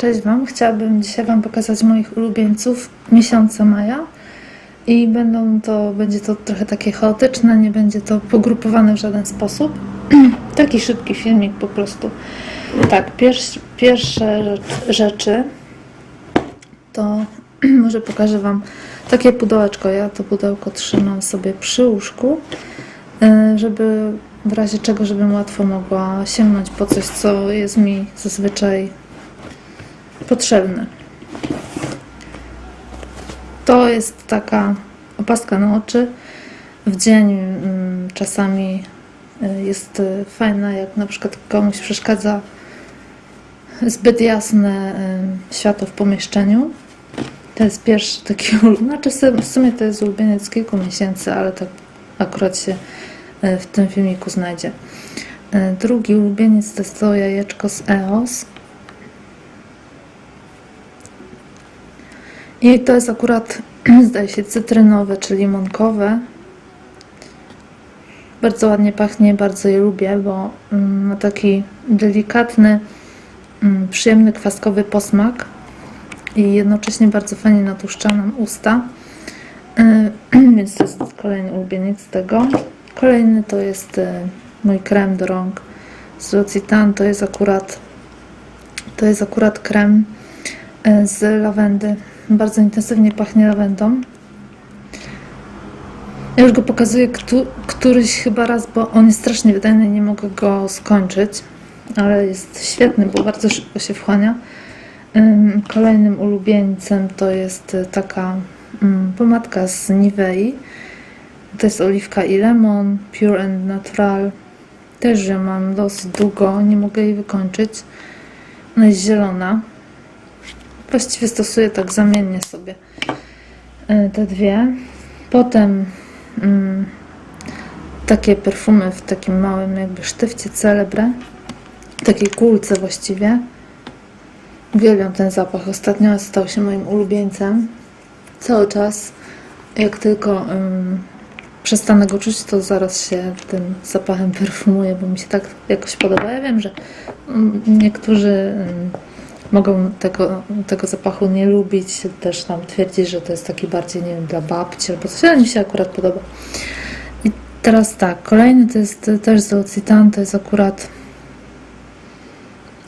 Cześć Wam, chciałabym dzisiaj Wam pokazać moich ulubieńców miesiąca maja i będą to, będzie to trochę takie chaotyczne, nie będzie to pogrupowane w żaden sposób. Taki szybki filmik po prostu. Tak, pierwsz, pierwsze rzecz, rzeczy to może pokażę Wam takie pudełeczko. Ja to pudełko trzymam sobie przy łóżku, y, żeby w razie czego, żebym łatwo mogła sięgnąć po coś, co jest mi zazwyczaj potrzebne. To jest taka opaska na oczy. W dzień mm, czasami y, jest y, fajna, jak na przykład komuś przeszkadza zbyt jasne y, światło w pomieszczeniu. To jest pierwszy taki. Znaczy w sumie to jest ulubieniec kilku miesięcy, ale tak akurat się w tym filmiku znajdzie. Drugi ulubieniec to jest to jajeczko z EOS. I to jest akurat, zdaje się, cytrynowe czy limonkowe. Bardzo ładnie pachnie, bardzo je lubię, bo mm, ma taki delikatny, mm, przyjemny, kwaskowy posmak i jednocześnie bardzo fajnie natłuszcza nam usta. Y, Więc to jest kolejny ulubieniec tego. Kolejny to jest y, mój krem do rąk z L'Occitane. To jest akurat to jest akurat krem y, z lawendy. Bardzo intensywnie pachnie lawendą. Ja już go pokazuję któ- któryś chyba raz, bo on jest strasznie wydajny i nie mogę go skończyć, ale jest świetny, bo bardzo szybko się wchłania. Ym, Kolejnym ulubieńcem to jest y, taka pomadka z Nivei. To jest oliwka i lemon, pure and natural. Też ją mam dosyć długo, nie mogę jej wykończyć. Ona jest zielona. Właściwie stosuję tak zamiennie sobie y, te dwie. Potem mm, takie perfumy w takim małym jakby sztywcie Celebre. Takiej kulce właściwie. Uwielbiam ten zapach. Ostatnio stał się moim ulubieńcem. Cały czas, jak tylko przestanę go czuć, to zaraz się tym zapachem perfumuję, bo mi się tak jakoś podoba. Ja wiem, że ym, niektórzy mogą tego, tego zapachu nie lubić, też tam twierdzić, że to jest taki bardziej, nie wiem, dla babci albo coś, ale mi się akurat podoba. I teraz tak, kolejny to jest też z L'Occitane, to jest akurat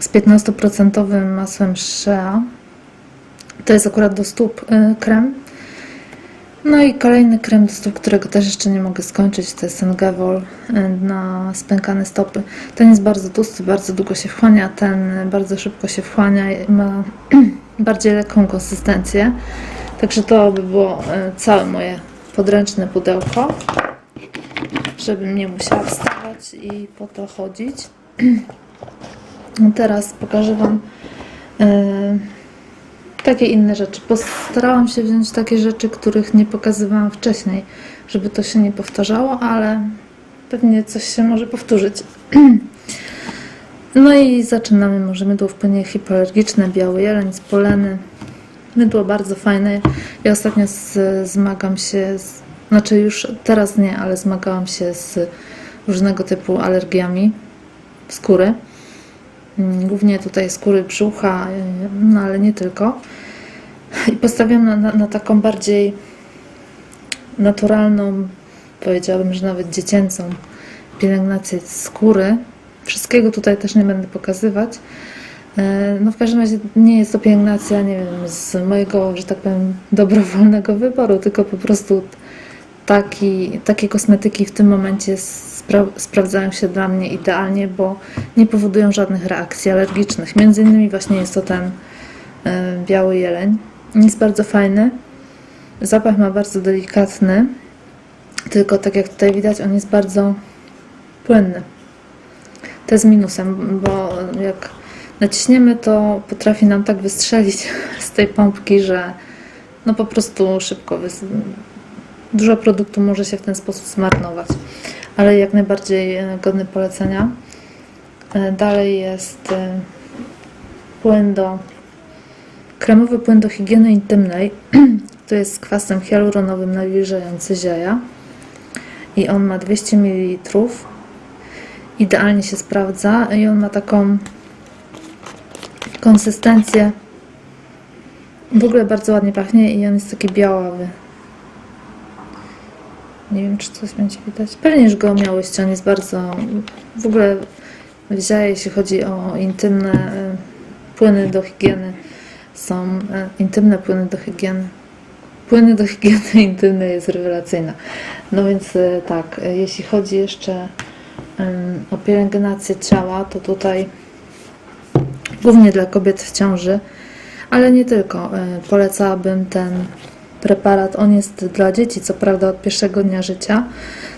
z 15% masłem Shea. To jest akurat do stóp y, krem. No i kolejny krem do stóp, którego też jeszcze nie mogę skończyć, to jest ten y, na spękane stopy. Ten jest bardzo tłusty, bardzo długo się wchłania, ten bardzo szybko się wchłania ma bardziej lekką konsystencję. Także to by było y, całe moje podręczne pudełko, żebym nie musiała wstawać i po to chodzić. Teraz pokażę Wam e, takie inne rzeczy. Postarałam się wziąć takie rzeczy, których nie pokazywałam wcześniej, żeby to się nie powtarzało, ale pewnie coś się może powtórzyć. No i zaczynamy. Może mydło w płynie hipoalergiczne, biały jeleń z poleny. Mydło bardzo fajne. Ja ostatnio z, zmagam się, z, znaczy już teraz nie, ale zmagałam się z różnego typu alergiami skóry. Mm, Głównie tutaj skóry brzucha, y, no ale nie tylko. I postawiam na, na, na taką bardziej naturalną, powiedziałabym, że nawet dziecięcą pielęgnację skóry. Wszystkiego tutaj też nie będę pokazywać. E, No w każdym razie nie jest to pielęgnacja, nie wiem, z mojego, że tak powiem, dobrowolnego wyboru, tylko po prostu taki, takie kosmetyki w tym momencie spra- sprawdzają się dla mnie idealnie, bo nie powodują żadnych reakcji alergicznych. Między innymi właśnie jest to ten e, biały jeleń. Jest bardzo fajny. Zapach ma bardzo delikatny, tylko tak jak tutaj widać, on jest bardzo płynny. To jest minusem, bo jak naciśniemy, to potrafi nam tak wystrzelić z tej pompki, że no po prostu szybko dużo produktu może się w ten sposób zmarnować, ale jak najbardziej e, godny polecenia. E, Dalej jest e, płyn do kremowy płyn do higieny intymnej. To jest z kwasem hialuronowym nawilżający zieja i on ma 200 ml. Idealnie się sprawdza i on ma taką konsystencję. W ogóle bardzo ładnie pachnie i on jest taki białawy. Nie wiem, czy coś będzie widać. Pewnie już go miałyście, on jest bardzo... W ogóle wzięła, jeśli chodzi o intymne e, płyny do higieny. Są e, intymne płyny do higieny. Płyny do higieny intymnej jest rewelacyjna. No więc e, tak, jeśli chodzi jeszcze o pielęgnację ciała, to tutaj głównie dla kobiet w ciąży, ale nie tylko. Polecałabym ten preparat. On jest dla dzieci, co prawda od pierwszego dnia życia.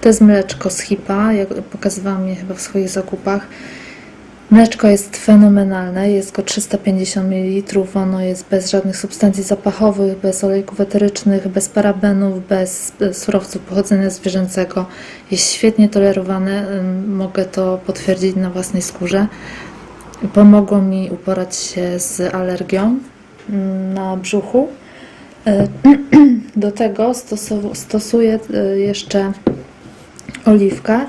To jest mleczko z HIPA, jak pokazywałam je chyba w swoich zakupach. Mleczko jest fenomenalne, jest go 350 ml, ono jest bez żadnych substancji zapachowych, bez olejków eterycznych, bez parabenów, bez surowców pochodzenia zwierzęcego. Jest świetnie tolerowane, mogę to potwierdzić na własnej skórze. Pomogło mi uporać się z alergią na brzuchu. E, Do tego stosu- stosuję e, jeszcze oliwkę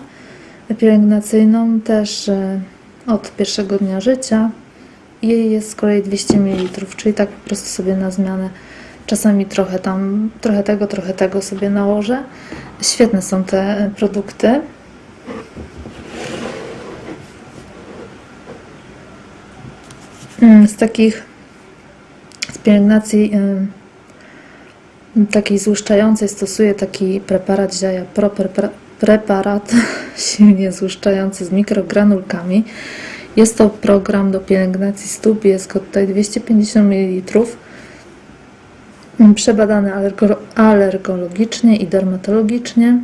pielęgnacyjną, też e, od pierwszego dnia życia. Jej jest z kolei 200 ml, czyli tak po prostu sobie na zmianę. Czasami trochę tam, trochę tego, trochę tego sobie nałożę. Świetne są te produkty. Mm, Z takich, z pielęgnacji ym, takiej złuszczającej stosuję taki preparat Ziaja Pro, prepara- preparat silnie złuszczający z mikrogranulkami. Jest to program do pielęgnacji stóp, jest go tutaj 250 ml. Przebadany alergo- alergologicznie i dermatologicznie.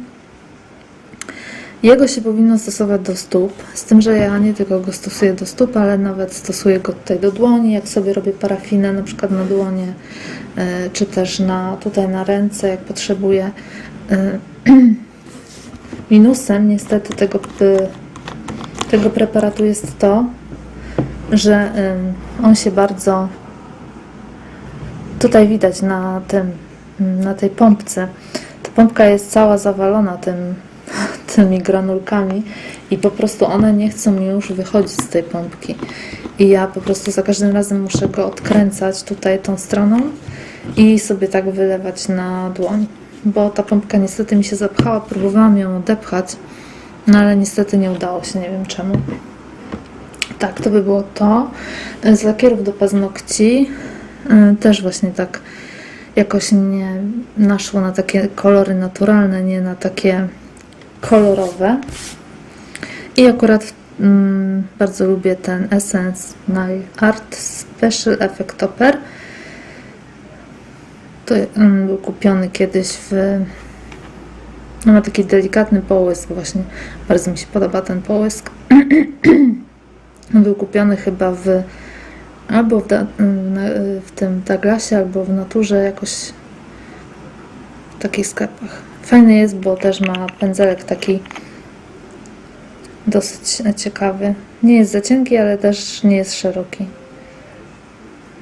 Jego się powinno stosować do stóp, z tym, że ja nie tylko go stosuję do stóp, ale nawet stosuję go tutaj do dłoni, jak sobie robię parafinę na przykład na dłonie, e, czy też na, tutaj na ręce, jak potrzebuję. E, Minusem niestety tego, p- tego preparatu jest to, że on się bardzo tutaj widać na tym, na tej pompce. Ta pompka jest cała zawalona tym, tymi granulkami i po prostu one nie chcą mi już wychodzić z tej pompki. I ja po prostu za każdym razem muszę go odkręcać tutaj tą stroną i sobie tak wylewać na dłoń. Bo ta pompka niestety mi się zapchała, próbowałam ją odepchać, no ale niestety nie udało się, nie wiem czemu. Tak, to by było to. Z lakierów do paznokci y, też właśnie tak jakoś nie naszło na takie kolory naturalne, nie na takie kolorowe. I akurat mm, bardzo lubię ten Essence Nail Art Special Effect Topper. To mm, był kupiony kiedyś w... No, ma taki delikatny połysk właśnie. Bardzo mi się podoba ten połysk. był kupiony chyba w albo w- w tym Douglasie, albo w naturze jakoś w takich sklepach. Fajny jest, bo też ma pędzelek taki dosyć ciekawy. Nie jest za cienki, ale też nie jest szeroki.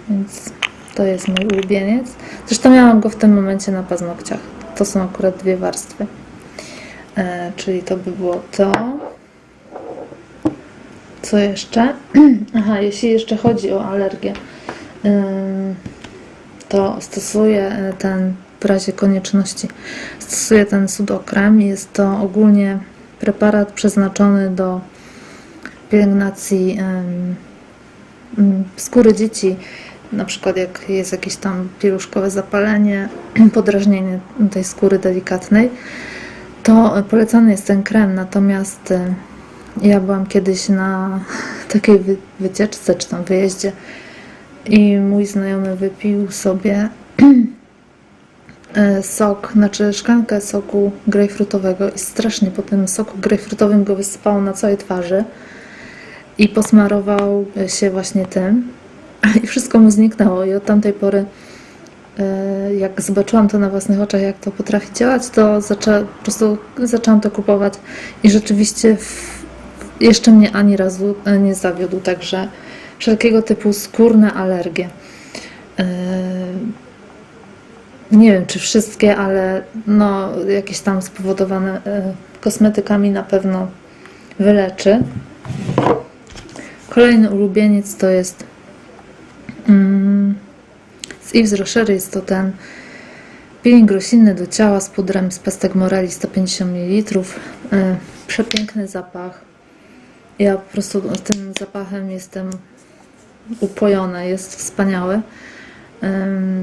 Więc to jest mój ulubieniec. Zresztą miałam go w tym momencie na paznokciach. To są akurat dwie warstwy. E, czyli to by było to. Co jeszcze? Aha, jeśli jeszcze chodzi o alergię, to stosuję e, ten w razie konieczności. Stosuję ten sudokrem. Jest to ogólnie preparat przeznaczony do pielęgnacji skóry dzieci. Na przykład jak jest jakieś tam pieluszkowe zapalenie, podrażnienie tej skóry delikatnej, to polecany jest ten krem. Natomiast ja byłam kiedyś na takiej wy- wycieczce czy tam wyjeździe i mój znajomy wypił sobie sok, znaczy szklankę soku grejpfrutowego i strasznie po tym soku grejpfrutowym go wysypało na całej twarzy i posmarował się właśnie tym. I wszystko mu zniknęło. I od tamtej pory e, jak zobaczyłam to na własnych oczach, jak to potrafi działać, to zaczę, po prostu zaczęłam to kupować. I rzeczywiście w, jeszcze mnie ani razu e, nie zawiódł, także wszelkiego typu skórne alergie. Nie wiem, czy wszystkie, ale no, jakieś tam spowodowane e, kosmetykami na pewno wyleczy. Kolejny ulubieniec to jest Mm, z Yves Rocher jest to ten peeling roślinny do ciała z pudrem z pestek Morelli 150 ml. Przepiękny zapach. Ja po prostu tym zapachem jestem upojona, jest wspaniały.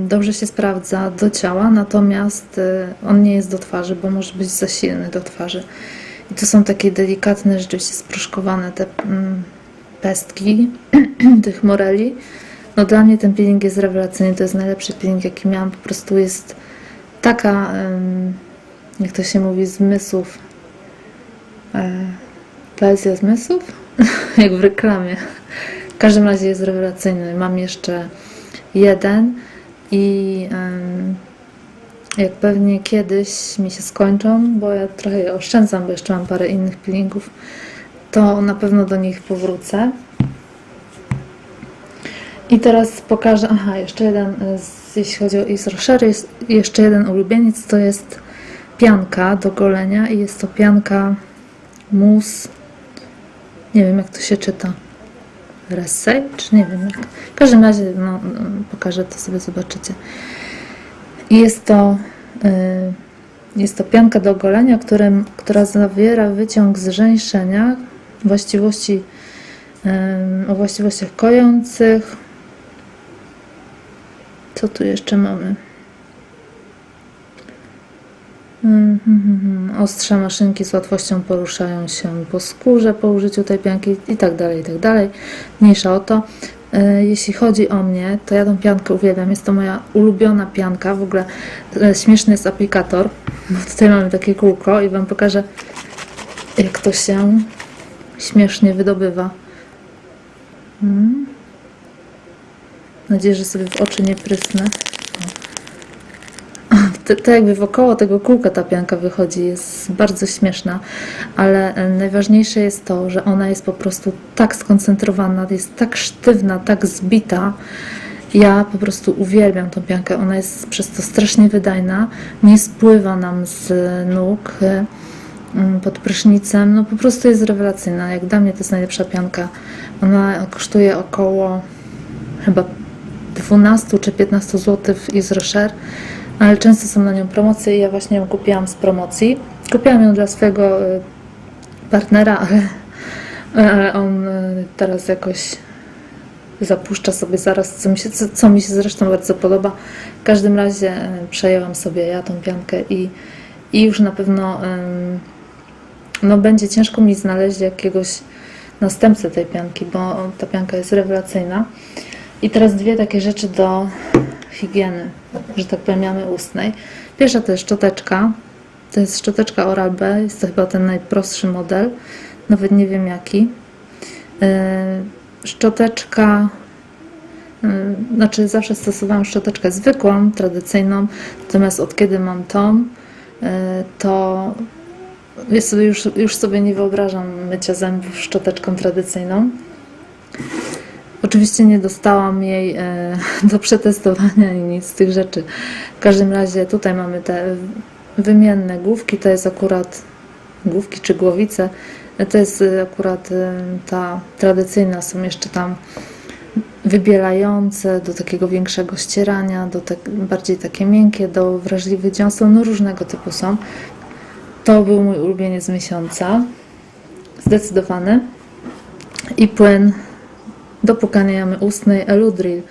Dobrze się sprawdza do ciała, natomiast y, on nie jest do twarzy, bo może być za silny do twarzy. I to są takie delikatne, rzeczywiście sproszkowane te mm, pestki tych moreli. No dla mnie ten peeling jest rewelacyjny, to jest najlepszy peeling jaki miałam. Po prostu jest taka, jak to się mówi, zmysłów. E, poezja zmysłów? jak w reklamie. W każdym razie jest rewelacyjny. Mam jeszcze jeden i jak pewnie kiedyś mi się skończą, bo ja trochę je oszczędzam, bo jeszcze mam parę innych peelingów, to na pewno do nich powrócę. I teraz pokażę, aha, jeszcze jeden, e, jeśli chodzi o Yves Rocher, jest jeszcze jeden ulubieniec, to jest pianka do golenia i jest to pianka mus, nie wiem jak to się czyta, Ressay, czy nie wiem jak. W każdym razie, no, no, pokażę to sobie, zobaczycie. Jest to, y, jest to pianka do golenia, którym, która zawiera wyciąg z żeńszenia, właściwości, o właściwościach kojących. Co tu jeszcze mamy? Ostrze maszynki z łatwością poruszają się po skórze po użyciu tej pianki i tak dalej, i tak dalej. Mniejsza o to. E, Jeśli chodzi o mnie, to ja tą piankę uwielbiam. Jest to moja ulubiona pianka. W ogóle e, śmieszny jest aplikator. Bo tutaj mamy takie kółko i Wam pokażę, jak to się śmiesznie wydobywa. Mm. Mam nadzieję, że sobie w oczy nie prysnę. To, jakby wokoło tego kółka ta pianka wychodzi, jest bardzo śmieszna, ale e, najważniejsze jest to, że ona jest po prostu tak skoncentrowana, jest tak sztywna, tak zbita. Ja po prostu uwielbiam tą piankę, ona jest przez to strasznie wydajna, nie spływa nam z nóg e, pod prysznicem, no po prostu jest rewelacyjna. Jak dla mnie to jest najlepsza pianka. Ona kosztuje około chyba 12 czy 15 zł w Yves Rocher, ale często są na nią promocje i ja właśnie ją kupiłam z promocji. Kupiłam ją dla swojego y, partnera, ale, ale on y, teraz jakoś zapuszcza sobie zaraz, co mi się, co, co mi się zresztą bardzo podoba. W każdym razie y, przejęłam sobie ja tą piankę i, i już na pewno no, będzie ciężko mi znaleźć jakiegoś następcę tej pianki, bo ta pianka jest rewelacyjna. I teraz dwie takie rzeczy do higieny, że tak powiem, jamy ustnej. Pierwsza to jest szczoteczka. To jest szczoteczka Oral-B. Jest to chyba ten najprostszy model. Nawet nie wiem jaki. Yy, Szczoteczka yy, znaczy zawsze stosowałam szczoteczkę zwykłą, tradycyjną, natomiast od kiedy mam tą, yy, to już, już sobie nie wyobrażam mycia zębów szczoteczką tradycyjną. Oczywiście nie dostałam jej e, do przetestowania ani nic z tych rzeczy. W każdym razie tutaj mamy te wymienne główki, to jest akurat główki czy głowice. To jest e, akurat e, ta tradycyjna, są jeszcze tam wybielające do takiego większego ścierania, do tak, bardziej takie miękkie, do wrażliwych dziąseł, no różnego typu są. To był mój ulubieniec miesiąca, zdecydowany. I płyn do płukania jamy ustnej Eludril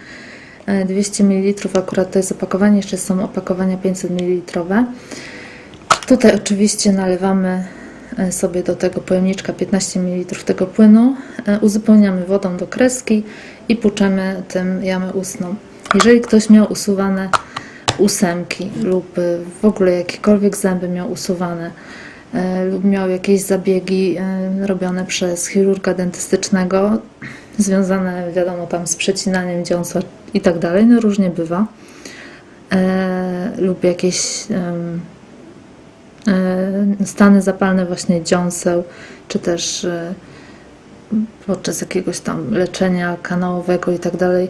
e, 200 ml, akurat to jest opakowanie, jeszcze są opakowania 500 ml. Tutaj oczywiście nalewamy e, sobie do tego pojemniczka 15 ml tego płynu, e, uzupełniamy wodą do kreski i płuczemy tym jamę ustną. Jeżeli ktoś miał usuwane ósemki lub e, w ogóle jakiekolwiek zęby miał usuwane e, lub miał jakieś zabiegi e, robione przez chirurga dentystycznego, związane wiadomo tam z przecinaniem dziąsła i tak dalej, no różnie bywa, e, lub jakieś e, stany zapalne właśnie dziąseł, czy też e, podczas jakiegoś tam leczenia kanałowego i tak dalej.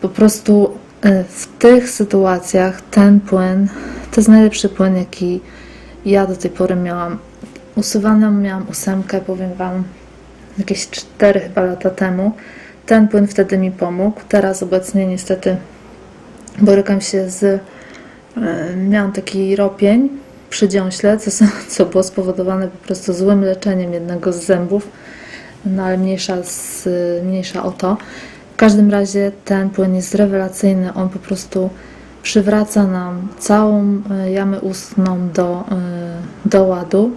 Po prostu e, w tych sytuacjach ten płyn to jest najlepszy płyn, jaki ja do tej pory miałam. Usuwaną miałam ósemkę, powiem Wam, jakieś 4 chyba lata temu. ten płyn wtedy mi pomógł. Teraz obecnie niestety borykam się z. e, Miałam taki ropień przy dziąśle, co, co było spowodowane po prostu złym leczeniem jednego z zębów, no ale mniejsza, z, mniejsza o to. W każdym razie ten płyn jest rewelacyjny, on po prostu przywraca nam całą e, jamę ustną do, e, do ładu.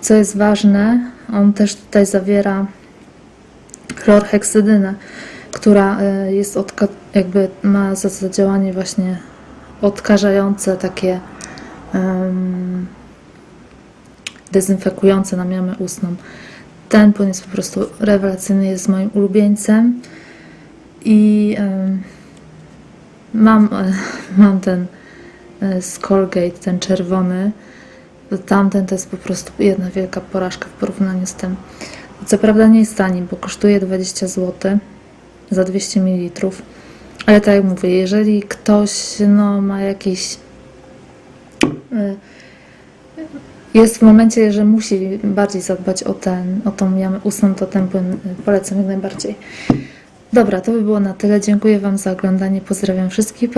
Co jest ważne, on też tutaj zawiera chlorheksydynę, która e, jest jakby ma za zadziałanie właśnie odkażające, takie em, dezynfekujące nam jamę ustną. Ten płyn jest po prostu rewelacyjny, jest moim ulubieńcem i em, mam, e, mam ten e, z Colgate, ten czerwony. Tamten to jest po prostu jedna wielka porażka w porównaniu z tym. Co prawda nie jest tani, bo kosztuje 20 zł za 200 ml. Ale tak jak mówię, jeżeli ktoś no, ma jakiś. y, Jest w momencie, że musi bardziej zadbać o, ten, o tą jamę ustną, to ten płyn y, polecam jak najbardziej. Dobra, to by było na tyle. Dziękuję Wam za oglądanie. Pozdrawiam wszystkich.